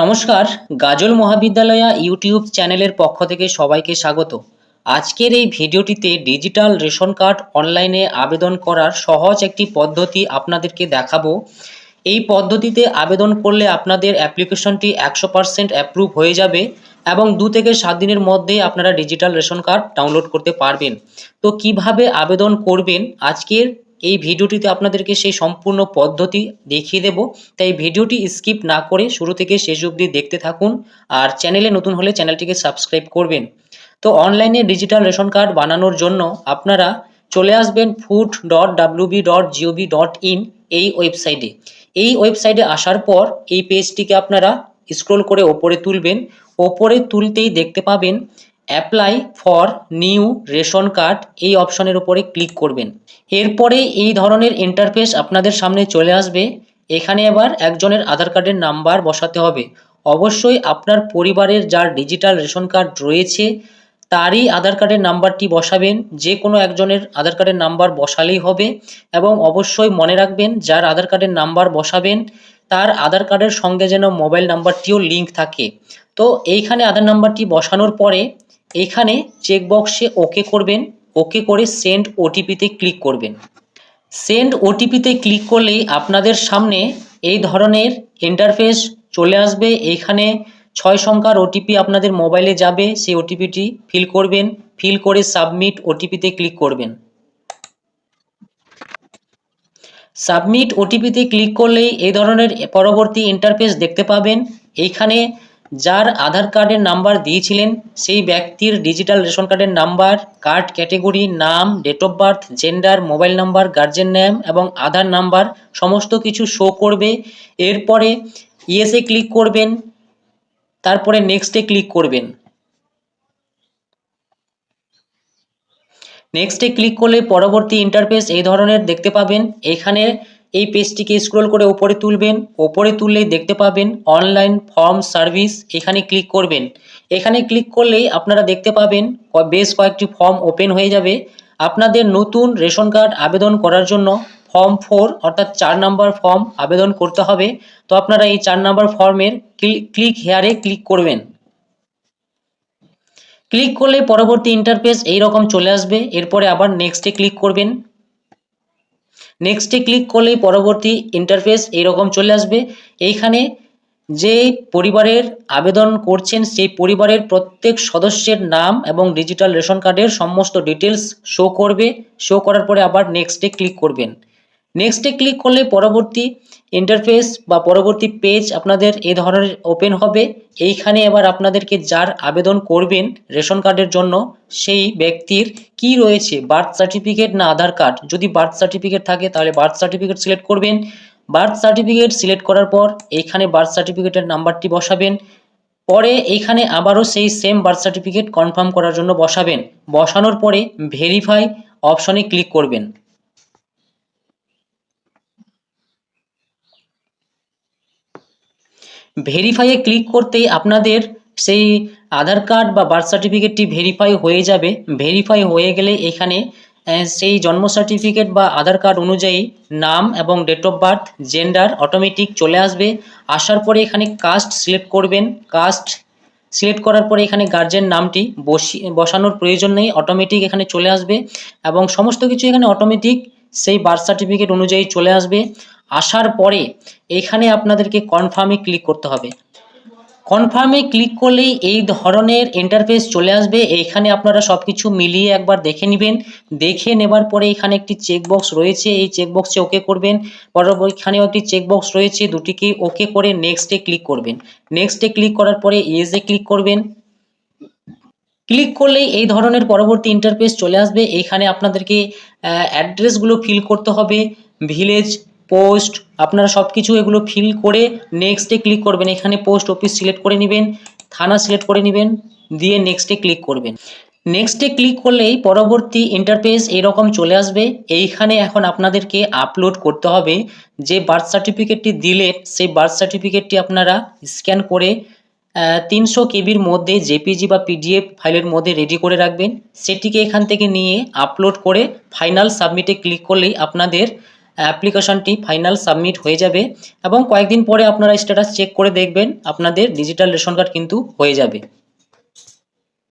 নমস্কার, গাজল মহাবিদ্যালয়া ইউটিউব চ্যানেলের পক্ষ থেকে সবাইকে স্বাগত। আজকের এই ভিডিওটিতে ডিজিটাল রেশন কার্ড অনলাইনে আবেদন করার সহজ একটি পদ্ধতি আপনাদেরকে দেখাবো। এই পদ্ধতিতে আবেদন করলে আপনাদের অ্যাপ্লিকেশনটি একশো পার্সেন্ট অ্যাপ্রুভ হয়ে যাবে এবং দু থেকে সাত দিনের মধ্যে আপনারা ডিজিটাল রেশন কার্ড ডাউনলোড করতে পারবেন। তো কীভাবে আবেদন করবেন? আজকের এই ভিডিওটিতে আপনাদেরকে সেই সম্পূর্ণ পদ্ধতি দেখিয়ে দেব। তাই ভিডিওটি স্কিপ না করে শুরু থেকে শেষ অবধি দেখতে থাকুন আর চ্যানেলে নতুন হলে চ্যানেলটিকে সাবস্ক্রাইব করবেন। তো অনলাইনে ডিজিটাল রেশন কার্ড বানানোর জন্য আপনারা চলে আসবেন food dot WB dot GOV dot in এই ওয়েবসাইটে। এই ওয়েবসাইটে আসার পর এই পেজটিকে আপনারা স্ক্রল করে ওপরে তুলবেন। ওপরে তুলতেই দেখতে পাবেন apply for new ration card এই অপশনের উপরে ক্লিক করবেন। এরপরে এই ধরনের ইন্টারফেস আপনাদের সামনে চলে আসবে। এখানে এবার একজনের আধার কার্ডের নাম্বার বসাতে হবে। অবশ্যই আপনার পরিবারের যার ডিজিটাল রেশন কার্ড রয়েছে, তারই আধার কার্ডের নাম্বারটি বসাবেন। যে কোনো একজনের আধার কার্ডের নাম্বার বসালেই হবে এবং অবশ্যই মনে রাখবেন যার আধার কার্ডের নাম্বার বসাবেন, তার আধার কার্ডের সঙ্গে যেন মোবাইল নাম্বারটিও লিঙ্ক থাকে। তো এইখানে আধার নাম্বারটি বসানোর পরে এইখানে চেকবক্সে ওকে করবেন ওকে করে সেন্ড ওটিপিতে ক্লিক করবেন। সেন্ড ওটিপিতে ক্লিক করলেই আপনাদের সামনে এই ধরনের ইন্টারফেস চলে আসবে। এইখানে ছয় সংখ্যার ওটিপি আপনাদের মোবাইলে যাবে, সেই ওটিপিটি ফিল করবেন ফিল করে সাবমিট ওটিপিতে ক্লিক করবেন। সাবমিট ওটিপিতে ক্লিক করলেই এই ধরনের পরবর্তী ইন্টারফেস দেখতে পাবেন। এইখানে যার আধার কার্ডের নাম্বার দিয়েছিলেন সেই ব্যক্তির ডিজিটাল রেশন কার্ডের নাম্বার, কার্ড ক্যাটেগরি, নাম, date of birth, gender, mobile number, guardian name এবং আধার নাম্বার সমস্ত কিছু শো করবে। এরপরে ইয়েসে ক্লিক করবেন, তারপরে নেক্সটে ক্লিক করবেন। নেক্সটে ক্লিক করলে পরবর্তী ইন্টারফেস এই ধরনের দেখতে পাবেন। এখানে এই পেজটিকে স্ক্রল করে ওপরে তুলবেন। ওপরে তুললেই দেখতে পাবেন অনলাইন ফর্ম সার্ভিস এখানে ক্লিক করবেন। এখানে ক্লিক করলেই আপনারা দেখতে পাবেন বেশ কয়েকটি ফর্ম ওপেন হয়ে যাবে। আপনাদের নতুন রেশন কার্ড আবেদন করার জন্য ফর্ম ফোর অর্থাৎ চার নাম্বার ফর্ম আবেদন করতে হবে। তো আপনারা এই চার নাম্বার ফর্মের ক্লিক হেয়ারে ক্লিক করবেন। ক্লিক করলে পরবর্তী ইন্টারফেস এইরকম চলে আসবে। এরপরে আবার নেক্সটে ক্লিক করবেন। নেক্সটে ক্লিক করলেই পরবর্তী ইন্টারফেস এরকম চলে আসবে। এইখানে যে পরিবারের আবেদন করছেন, সেই পরিবারের প্রত্যেক সদস্যের নাম এবং ডিজিটাল রেশন কার্ডের সমস্ত ডিটেলস শো করবে। শো করার পরে আবার নেক্সটে ক্লিক করবেন। নেক্সটে ক্লিক করলে পরবর্তী ইন্টারফেস বা পরবর্তী পেজ আপনাদের এ ধরনের ওপেন হবে। এইখানে এবার আপনাদেরকে যার আবেদন করবেন রেশন কার্ডের জন্য, সেই ব্যক্তির কি রয়েছে বার্থ সার্টিফিকেট না আধার কার্ড। যদি বার্থ সার্টিফিকেট থাকে, তাহলে বার্থ সার্টিফিকেট সিলেক্ট করবেন। বার্থ সার্টিফিকেট সিলেক্ট করার পর এইখানে বার্থ সার্টিফিকেটের নাম্বারটি বসাবেন। পরে এইখানে আবারও সেই সেম বার্থ সার্টিফিকেট কনফার্ম করার জন্য বসাবেন। বসানোর পরে ভেরিফাই অপশনে ক্লিক করবেন। ভেরিফাইয়ে ক্লিক করতেই আপনাদের সেই আধার কার্ড বা বার্থ সার্টিফিকেটটি ভেরিফাই হয়ে যাবে। ভেরিফাই হয়ে গেলে এখানে সেই জন্ম সার্টিফিকেট বা আধার কার্ড অনুযায়ী নাম এবং date of birth gender automatic চলে আসবে। আসার পরে এখানে কাস্ট সিলেক্ট করবেন। কাস্ট সিলেক্ট করার পরে এখানে গার্জেন নামটি বসি, বসানোর প্রয়োজন নেই। অটোমেটিক এখানে চলে আসবে এবং সমস্ত কিছু এখানে অটোমেটিক সেই বার্থ সার্টিফিকেট অনুযায়ী চলে আসবে। আসার পরে এখানে আপনাদেরকে কনফার্মে ক্লিক করতে হবে। কনফার্মে ক্লিক করলেই এই ধরনের ইন্টারফেস চলে আসবে। এইখানে আপনারা সব কিছু মিলিয়ে একবার দেখে নেবেন। দেখে নেবার পরে এখানে একটি চেকবক্স রয়েছে। এই চেকবক্সে ওকে করবেন। পরবর্তী এখানেও একটি চেকবক্স রয়েছে। দুটিকে ওকে করে নেক্সটে ক্লিক করবেন। নেক্সটে ক্লিক করার পরে ইয়েসে ক্লিক করবেন। ক্লিক করলেই এই ধরনের পরবর্তী ইন্টারফেস চলে আসবে। এইখানে আপনাদেরকে অ্যাড্রেসগুলো ফিল করতে হবে। ভিলেজ পোস্ট আপনারা সব কিছু এগুলো ফিল করে নেক্সটে ক্লিক করবেন। এখানে পোস্ট অফিস সিলেক্ট করে নেবেন, থানা সিলেক্ট করে নেবেন, দিয়ে নেক্সটে ক্লিক করবেন। নেক্সটে ক্লিক করলেই পরবর্তী ইন্টারফেস এরকম চলে আসবে। এইখানে এখন আপনাদেরকে আপলোড করতে হবে। যে বার্থ সার্টিফিকেটটি দিলেন, সেই বার্থ সার্টিফিকেটটি আপনারা স্ক্যান করে তিনশো কেবির মধ্যে জেপিজি বা পিডিএফ ফাইলের মধ্যে রেডি করে রাখবেন। সেটিকে এখান থেকে নিয়ে আপলোড করে ফাইনাল সাবমিটে ক্লিক করলেই আপনাদের অ্যাপ্লিকেশনটি ফাইনাল সাবমিট হয়ে যাবে এবং কয়েকদিন পরে আপনারা স্ট্যাটাস চেক করে দেখবেন, আপনাদের ডিজিটাল রেশন কার্ড কিন্তু হয়ে যাবে।